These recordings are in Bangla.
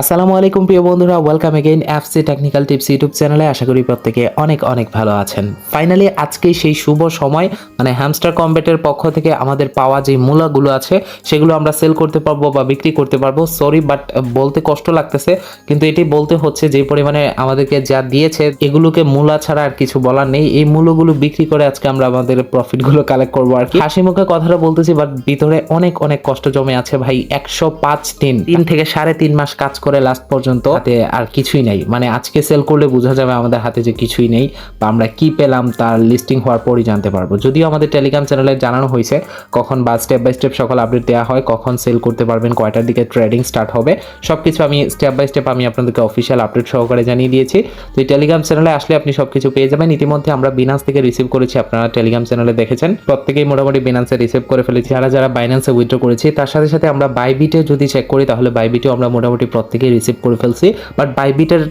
আসসালামু আলাইকুম প্রিয় বন্ধুরা welcome again FC technical tips YouTube চ্যানেলে আশা করি প্রত্যেকে অনেক অনেক ভালো আছেন। ফাইনালি আজকে সেই শুভ সময় মানে হ্যামস্টার কম্বেটের পক্ষ থেকে আমাদের পাওয়া যে মূলাগুলো আছে, সেগুলো আমরা সেল করতে পারব বা বিক্রি করতে পারব। সরি বাট বলতে কষ্ট লাগতেছে, কিন্তু এটি বলতে হচ্ছে যে পরিমাণে আমাদেরকে যা দিয়েছে, এগুলোকে মূলা ছাড়া আর কিছু বলার নেই। এই মূলগুলো বিক্রি করে আজকে আমরা আমাদের প্রফিটগুলো কালেক্ট করব আর কি। হাসি মুখে কথাটা বলতেছি বাট ভিতরে অনেক অনেক কষ্ট জমে আছে ভাই। একশো পাঁচ দিন, তিন থেকে সাড়ে তিন মাস কাজ করে লাস্ট পর্যন্ত হাতে আর কিছুই নেই। মানে আজকে সেল করলে বোঝা যাবে আমাদের হাতে যে কিছুই নেই, বা আমরা কি পেলাম তার লিস্টিং হওয়ার পরই জানতে পারব। যদিও আমাদের টেলিগ্রাম চ্যানেলে জানানো হয়েছে, কখন বা স্টেপ বাই স্টেপ সকল আপডেট দেওয়া হয়, কখন সেল করতে পারবেন, কয়টার দিকে ট্রেডিং স্টার্ট হবে সব কিছু আমি স্টেপ বাই স্টেপ আমি আপনাদেরকে অফিসিয়াল আপডেট সহকারে জানিয়ে দিয়েছি। তো এই টেলিগ্রাম চ্যানেলে আসলে আপনি সব কিছু পেয়ে যাবেন। ইতিমধ্যে আমরা বিনান্স থেকে রিসিভ করেছি, আপনারা টেলিগ্রাম চ্যানেলে দেখেছেন। প্রত্যেকেই মোটামুটি বিনান্সে রিসিভ করে ফেলেছি। যারা যারা বাইন্যান্সে উইথড্র করেছি, তার সাথে সাথে আমরা বাইবিটে যদি চেক করি, তাহলে বাইবিটেও আমরা মোটামুটি প্রত্যেকেই রিসিভ করে ফেলছি বাট বাইবিটের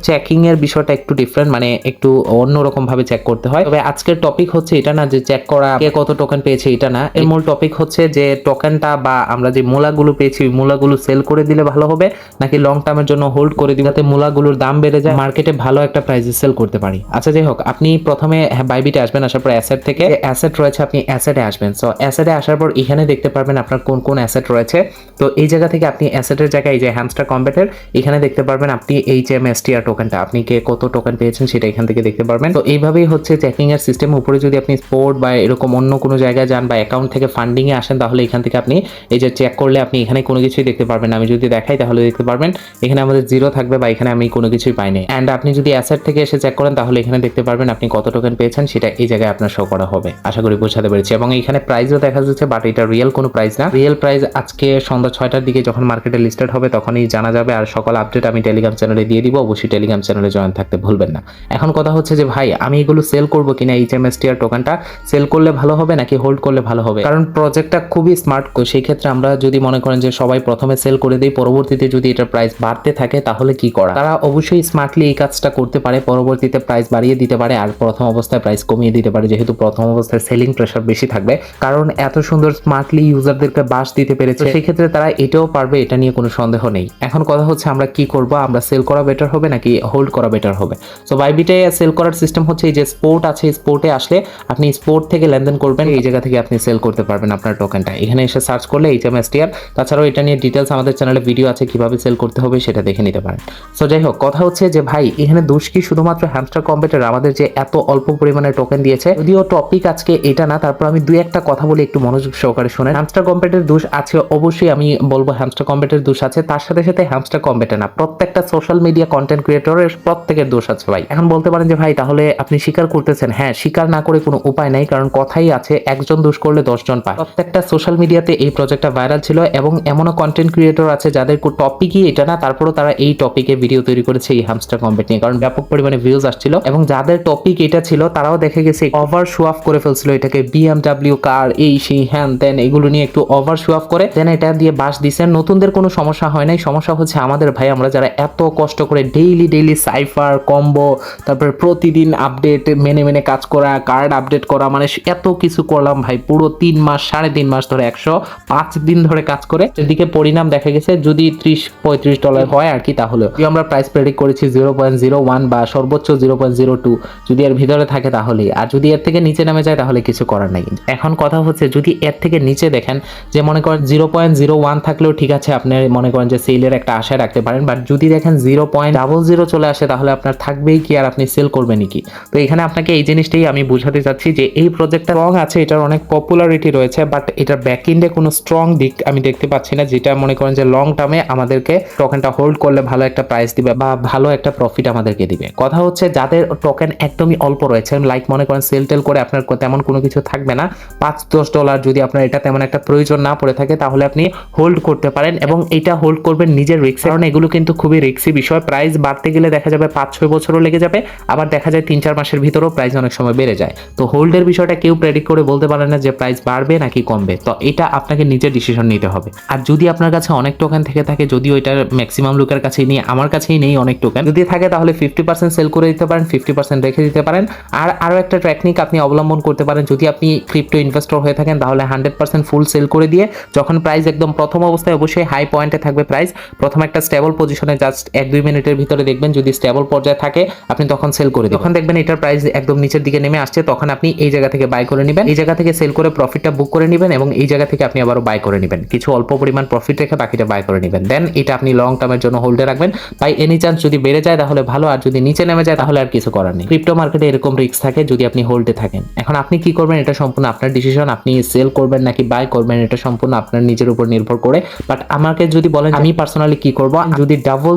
এর বিষয়টা একটু ডিফারেন্ট মানে একটু অন্যরকম ভাবে চেক করতে হয়। তবে আজকের টপিক হচ্ছে এটা না যে চেক করা, কে কত টোকেন পেয়েছে এটা না। এর মূল টপিক হচ্ছে যে টোকেনটা বা আমরা যে মূলাগুলো পেয়েছি, ওই মূলাগুলো সেল করে দিলে ভালো হবে, নাকি লং টার্মের জন্য হোল্ড করে দিলে যাতে মূলাগুলোর দাম বেড়ে যায়। মার্কেটে ভালো একটা প্রাইসে সেল করতে পারি। আচ্ছা যাই হোক, আপনি প্রথমে বাইবিটে আসবেন, আসার পর অ্যাসেট থেকে। অ্যাসেট রয়েছে, আপনি অ্যাসেটে আসবেন। সো অ্যাসেটে আসার পর এখানে দেখতে পারবেন আপনার কোন কোন অ্যাসেট রয়েছে। তো এই জায়গা থেকে আপনি অ্যাসেটের জায়গায় এই যে হ্যামস্টার কম্বেটের এখানে দেখতে পারবেন আপনি এইচ এম এস টিআর টোকেনটা আপনি কে কত টোকেন পেয়েছেন সেটা এখান থেকে দেখতে পারবেন। তো এইভাবেই হচ্ছে চেকিং এর সিস্টেম উপরে যদি আপনি স্পোর্ট বা এরকম অন্য কোনো জায়গায় যান বা অ্যাকাউন্ট থেকে ফান্ডিং এ আসেন, তাহলে এখান থেকে আপনি এই যে চেক করলে আপনি এখানে কোনো কিছুই দেখতে পারবেন আমি যদি দেখাই, তাহলে দেখতে পারবেন এখানে আমাদের জিরো থাকবে বা এখানে আমি কোনো কিছুই পাইনি। অ্যান্ড আপনি যদি অ্যাসেট থেকে এসে চেক করেন, তাহলে এখানে দেখতে পারবেন আপনি কত টোকেন পেয়েছেন, সেটা এই জায়গায় আপনার শো করা হবে। আশা করি বোঝাতে পেরেছি। এবং এখানে প্রাইসও দেখা যাচ্ছে বাট এটা রিয়েল কোনো প্রাইস না। রিয়েল প্রাইস আজকে সন্ধ্যা ছয়টার দিকে যখন মার্কেটে লিস্টেড হবে, তখনই জানা যাবে। আর সকল আপডেট আমি টেলিগ্রাম চ্যানেলে দিয়ে দিব। অবশ্যই টেলিগ্রাম চ্যানেলে জয়েন থাকতে ভুলবেন না। এখন কথা হচ্ছে যে ভাই আমি এগুলো সেল করব কিনা এইচ এম এস টোকেনটা সেল করলে ভালো হবে নাকি হোল্ড করলে ভালো হবে? কারণ প্রজেক্টটা খুবই স্মার্ট সেই ক্ষেত্রে আমরা যদি মনে করেন যে সবাই প্রথমে সেল করে দিই পরবর্তীতে যদি এটার প্রাইস বাড়তে থাকে তাহলে কি করা? তারা অবশ্যই স্মার্টলি এই কাজটা করতে পারে পরবর্তীতে প্রাইস বাড়িয়ে দিতে পারে আর প্রথম অবস্থায় প্রাইস কমিয়ে দিতে পারে যেহেতু প্রথম অবস্থায় সেলিং প্রেশার বেশি থাকবে। কারণ এত সুন্দর স্মার্টলি ইউজারদেরকে বাস দিতে পেরেছে সেই ক্ষেত্রে তারা এটাও পারবে এটা নিয়ে কোনো সন্দেহ নেই। এখন কথা হচ্ছে আমরা কি করব? আমরা সেল করা বেটার হবে নাকি হোল্ড করা বেটার হবে? সো বাইবিটে সেল করার সিস্টেম হচ্ছে এই যে স্পোর্ট আছে স্পোর্টে আসলে আপনি স্পোর্ট থেকে লেনদেন করবেন, এই জায়গা থেকে আপনি সেল করতে পারবেন আপনার টোকেনটা এখানে এসে সার্চ করলে এইচ এম এস টিআর তাছাড়াও এটা নিয়ে ডিটেলস আমাদের চ্যানেলে ভিডিও আছে, কীভাবে সেল করতে হবে সেটা দেখে নিতে পারেন। সো যাই হোক, কথা হচ্ছে যে ভাই, এখানে দোষ কি শুধুমাত্র হ্যামস্টার কম্পিউটার আমাদের যে এত অল্প পরিমাণে টোকেন দিয়েছে, যদিও টপিক আজকে এটা না, তারপর আমি দুই একটা কথা বলে একটু মনোযোগ সহকারে শুনে হ্যামস্টার কম্পিউটার দোষ আছে, অবশ্যই আমি বলব হ্যামস্টার কম্পিউটার দোষ আছে, তার সাথে সাথে হ্যামস্টার কম্পিউটার না। প্রত্যেকটা সোশ্যাল মিডিয়া কন্টেন্ট ক্রিয়েটরের প্রত্যেকের দোষ আছে ভাই। এখন বলতে পারেন যে, ভাই, তাহলে আপনি স্বীকার করতেছেন। হ্যাঁ স্বীকার না করে কোনো উপায় নাই, কারণ কথাই আছে, একজন দোষ করলে দশজন পায়। প্রত্যেকটা সোশ্যাল মিডিয়াতে এই প্রজেক্টটা ভাইরাল ছিল এবং এমনও কন্টেন্ট ক্রিয়েটর আছে যাদের টপিকই এটা না, তারপরেও তারা এই টপিকে ভিডিও তৈরি করেছে এই হামস্টার কম্পিউটার নিয়ে। কারণ ব্যাপক পরিমাণে ভিউজ আসছিল এবং যাদের টপিক এটা ছিল, তারাও দেখে গেছে ওভার শো অফ করে ফেলছিল এটাকে। বিএমডাব্লিউ কার এই, সেই, হ্যান তেন এগুলো নিয়ে একটু ওভার শো অফ করে। দেন এটা দিয়ে বাস দিছে। নতুনদের কোনো সমস্যা হয় নাই। সমস্যা হচ্ছে আমাদের ভাই, আমরা যারা এত কষ্ট করে ডেইলি ডেইলি সাইফার কম্বো তারপরে প্রতিদিন আপডেট মেনে মেনে কাজ করা কার্ড আপডেট করা মানে এত কিছু করলাম ভাই, পুরো তিন মাস, সাড়ে তিন মাস ধরে, একশো পাঁচ দিন ধরে কাজ করে। এদিকে পরিণাম দেখা গেছে, যদি ত্রিশ, পঁয়ত্রিশ ডলার হয় আর কি, তাহলে। আমরা প্রাইস প্রেডিক্ট করেছি জিরো পয়েন্ট জিরো ওয়ান বা সর্বোচ্চ জিরো পয়েন্ট জিরো টু যদি এর ভিতরে থাকে তাহলে। আর যদি এর থেকে নিচে নামে যায়, তাহলে কিছু করার নেই। এখন কথা হচ্ছে, যদি এর থেকে নিচে দেখেন যে, মনে করেন জিরো পয়েন্ট জিরো ওয়ান থাকলেও ঠিক আছে, আপনি মনে করেন যে সেলের একটা আশা রাখতে পারেন বাট যদি দেখেন জিরো পয়েন্ট ডাবল জিরো চলে আসে, তাহলে আপনার থাকবেই কি আর আপনি সেল করবেনই কি? তো এখানে আপনাকে এই জিনিসটাই আমি বুঝাতে চাচ্ছি যে এই প্রজেক্টটা রং আছে, এটার অনেক পপুলারিটি রয়েছে বাট এটার ব্যাক ইন্ডে কোনো স্ট্রং দিক আমি দেখতে পাচ্ছি না, যেটা মনে করেন যে লং টার্মে আমাদেরকে টোকেনটা হোল্ড করলে ভালো একটা প্রাইস দিবে বা ভালো একটা প্রফিট আমাদেরকে দিবে। কথা হচ্ছে যাদের টোকেন একদমই অল্প রয়েছে লাইক মনে করেন সেল টেল করে আপনার তেমন কোনো কিছু থাকবে না, পাঁচ দশ ডলার যদি আপনার এটা তেমন একটা প্রয়োজন না পড়ে থাকে, তাহলে আপনি হোল্ড করতে পারেন এবং এটা হোল্ড করবেন নিজের রিক্স কারণ এগুলো কিন্তু খুবই রিক্সি বিষয়। প্রাইস বাড়তে গেলে দেখা যাবে পাঁচ, ছয় বছরও লেগে যাবে, আবার দেখা যায় তিন, চার মাসের ভিতরেও প্রাইস অনেক সময় বেড়ে যায়। তো হোল্ডের বিষয়টা কেউ প্রেডিক্ট করে বলতে পারে না যে প্রাইস বাড়বে নাকি কমবে। তো এটা আপনাকে নিজের ডিসিশন নিতে হবে। আর যদি আপনার কাছে অনেক টোকেন থেকে থাকে যদিও এটার ম্যাক্সিমাম লোকের কাছেই নেই, আমার কাছেই নেই অনেক টোকেন যদি থাকে তাহলে ফিফটি পার্সেন্ট সেল করে দিতে পারেন ফিফটি পার্সেন্ট রেখে দিতে পারেন। আর আরও একটা টেকনিক আপনি অবলম্বন করতে পারেন, যদি আপনি ক্রিপ্টো ইনভেস্টর হয়ে থাকেন, তাহলে হান্ড্রেড পার্সেন্ট ফুল সেল করে দিয়ে, যখন প্রাইস একদম প্রথম অবস্থায় অবশ্যই হাই পয়েন্টে থাকবে প্রাইস প্রথম একটা স্টেপ স্টেবল পজিশনে জাস্ট এক দুই মিনিটের ভিতরে দেখবেন যদি স্টেবল পর্যায়ে থাকে, আপনি তখন সেল করে যখন দেখবেন এটার প্রাইস একদম নিচের দিকে নেমে আসছে, তখন আপনি এই জায়গা থেকে বাই করে নেবেন। এই জায়গা থেকে সেল করে প্রফিটটা বুক করে নেবেন এবং এই জায়গা থেকে আপনি আবারও বাই করে নেবেন। কিছু অল্প পরিমাণ প্রফিট রেখে বাকিটা বাই করে নেবেন। দেন এটা আপনি লং টার্মের জন্য হোল্ডে রাখবেন। বাই এনি চান্স যদি বেড়ে যায় তাহলে ভালো, আর যদি নিচে নেমে যায় তাহলে আর কিছু করার নেই। ক্রিপ্টো মার্কেটে এরকম রিস্ক থাকে যদি আপনি হোল্ডে থাকেন। এখন আপনি কি করবেন এটা সম্পূর্ণ আপনার ডিসিশন আপনি সেল করবেন নাকি বাই করবেন এটা সম্পূর্ণ আপনার নিজের উপর নির্ভর করে। বাট আমাকে যদি বলেন আমি পার্সোনালি কি করব যদি double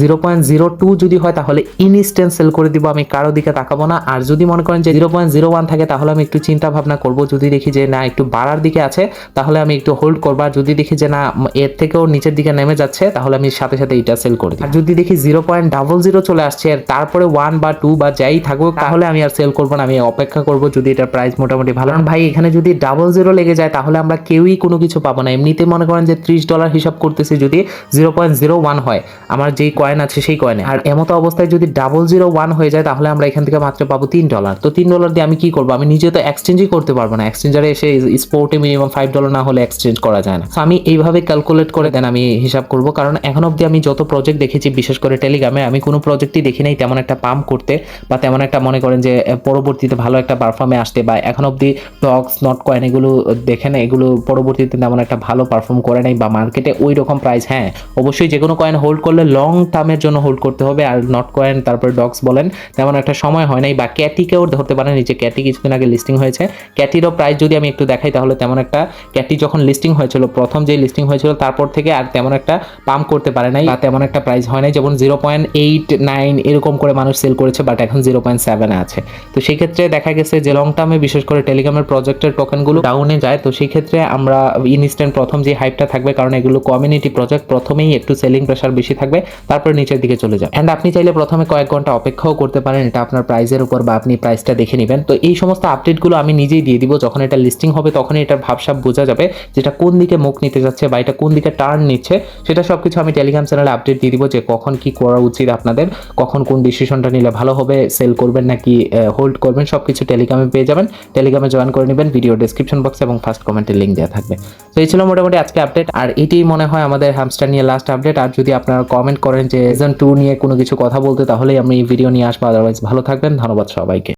zero point zero two যদি হয়, তাহলে ইনস্ট্যান্ট সেল করে দিব, আমি কারও দিকে তাকাবো না। আর যদি মনে করেন যে জিরো পয়েন্ট জিরো ওয়ান থাকে, তাহলে আমি একটু চিন্তা ভাবনা করব। যদি দেখি যে না, একটু বাড়ার দিকে আছে, তাহলে আমি একটু হোল্ড করব। আর যদি দেখি যে না, এর থেকেও নিচের দিকে নেমে যাচ্ছে, তাহলে আমি সাথে সাথে এটা সেল করে আর যদি দেখি জিরো পয়েন্ট ডাবল জিরো চলে আসছে আর তারপরে ওয়ান বা টু বা যাই থাকুক, তাহলে আমি আর সেল করব না, আমি অপেক্ষা করব যদি এটার প্রাইস মোটামুটি ভালো। কারণ ভাই, এখানে যদি ডাবল জিরো লেগে যায়, তাহলে আমরা কেউই কোনো কিছু পাবো না। এমনিতে মনে করেন যে ত্রিশ ডলার হিসাব করতেছি, যদি জিরো পয়েন্ট জিরো ওয়ান হয়। আমার যেই কয়েন আছে সেই কয়েনে আর এমতো অবস্থায় যদি ডাবল জিরো ওয়ান হয়ে যায়, তাহলে আমরা এখান থেকে মাত্র পাবো তিন ডলার তো তিন ডলার দিয়ে আমি কি করব? আমি নিজে তো এক্সচেঞ্জই করতে পারব না। এক্সচেঞ্জারে এসে স্পোর্টে মিনিমাম ফাইভ ডলার না হলে এক্সচেঞ্জ করা যায় না। তো আমি এইভাবে ক্যালকুলেট করে দেন আমি হিসাব করব। কারণ এখন অবধি আমি যত প্রজেক্ট দেখেছি, বিশেষ করে টেলিগ্রামে আমি কোনো প্রজেক্টই দেখি নাই তেমন একটা পাম্প করতে বা তেমন একটা মনে করেন যে পরবর্তীতে ভালো একটা পারফর্মে আসতে বা এখন অবধি ডক্স নট কয়েন এগুলো দেখে দেখেন এগুলো পরবর্তীতে তেমন একটা ভালো পারফর্ম করে নাই বা মার্কেটে ওই রকম প্রাইস হ্যাঁ অবশ্যই যে কোনো কয়েন হোল্ড করলে লং টার্মের জন্য হোল্ড করতে হবে আর নট কয়েন তারপরে ডক্স বলেন, তেমন একটা সময় হয় নাই। বা ক্যাটিকেও ধরতে পারেন যে ক্যাটি কিছুদিন আগে লিস্টিং হয়েছে। ক্যাটিরও প্রাইস যদি আমি একটু দেখাই, তাহলে তেমন একটা ক্যাটি যখন লিস্টিং হয়েছিল, প্রথম যে লিস্টিং হয়েছিল, তারপর থেকে আর তেমন একটা পাম্প করতে পারে নাই বা তেমন একটা প্রাইস হয় নাই। যেমন জিরো পয়েন্ট এইট নাইন এরকম করে মানুষ সেল করেছে বাট এখন জিরো পয়েন্ট সেভেনে আছে। তো সেই ক্ষেত্রে দেখা গেছে যে লং টার্মে বিশেষ করে টেলিগ্রামের প্রজেক্টের টোকেনগুলো ডাউনে যায়। তো সেই ক্ষেত্রে আমরা ইনস্ট্যান্ট প্রথম যে হাইপটা থাকবে, কারণ এগুলো কমিউনিটি প্রজেক্ট প্রথমেই একটু সেলিং প্রেশার বেশি থাকবে, তারপর নিচের দিকে চলে যায় অ্যান্ড আপনি চাইলে প্রথমে কয়েক ঘণ্টা অপেক্ষাও করতে পারেন, এটা আপনার প্রাইসের উপর বা আপনি প্রাইসটা দেখে নেবেন। তো এই সমস্ত আপডেটগুলো আমি নিজেই দিয়ে দিব, যখন এটা লিস্টিং হবে তখনই এটার ভাবসাব বোঝা যাবে যেটা কোন দিকে মুখ নিতে যাচ্ছে বা এটা কোন দিকে টার্ন নিচ্ছে। সেটা সব কিছু আমি টেলিগ্রাম চ্যানেলে আপডেট দিয়ে দিব যে কখন কি করা উচিত আপনাদের, কখন কোন ডিসিশনটা নিলে ভালো হবে সেল করবেন নাকি হোল্ড করবেন সব কিছু টেলিগ্রামে পেয়ে যাবেন। টেলিগ্রামে জয়েন করে নেবেন ভিডিও ডেসক্রিপশন বক্স এবং ফার্স্ট কমেন্টের লিঙ্ক দেওয়া থাকবে। তো এই ছিল মোটামুটি আজকে আপডেট আর এটি মনে হয় আমাদের হ্যামস্টার নিয়ে লাস্ট আপডেট আর যদি আপনারা কমেন্ট করেন যে সিজন টু নিয়ে কোনো কিছু কথা বলতে, তাহলেই আমি এই ভিডিও নিয়ে আসব। আদারওয়াইজ ভালো থাকবেন, ধন্যবাদ সবাইকে।